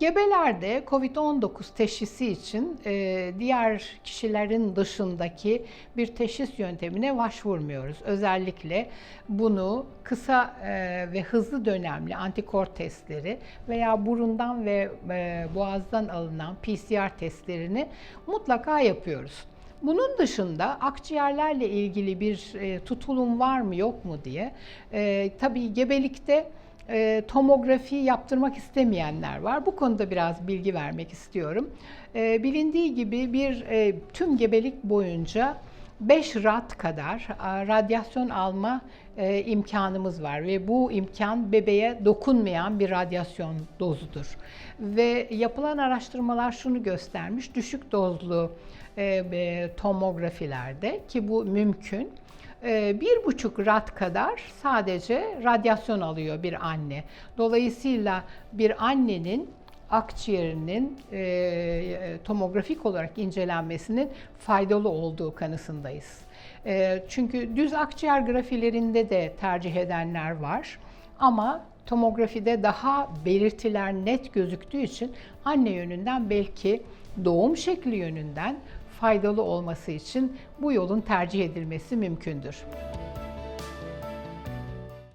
gebelerde COVID-19 teşhisi için e, diğer kişilerin dışındaki bir teşhis yöntemine başvurmuyoruz. Özellikle bunu kısa e, ve hızlı dönemli antikor testleri veya burundan ve e, boğazdan alınan PCR testlerini mutlaka yapıyoruz. Bunun dışında akciğerlerle ilgili bir e, tutulum var mı yok mu diye e, tabii gebelikte e, tomografi yaptırmak istemeyenler var. Bu konuda biraz bilgi vermek istiyorum. E, bilindiği gibi bir e, tüm gebelik boyunca 5 rad kadar radyasyon alma e, imkanımız var ve bu imkan bebeğe dokunmayan bir radyasyon dozudur. Ve yapılan araştırmalar şunu göstermiş, düşük dozlu e, e, tomografilerde ki bu mümkün, bir buçuk rad kadar sadece radyasyon alıyor bir anne. Dolayısıyla bir annenin akciğerinin e, tomografik olarak incelenmesinin faydalı olduğu kanısındayız. E, çünkü düz akciğer grafilerinde de tercih edenler var ama tomografide daha belirtiler net gözüktüğü için anne yönünden belki doğum şekli yönünden faydalı olması için bu yolun tercih edilmesi mümkündür.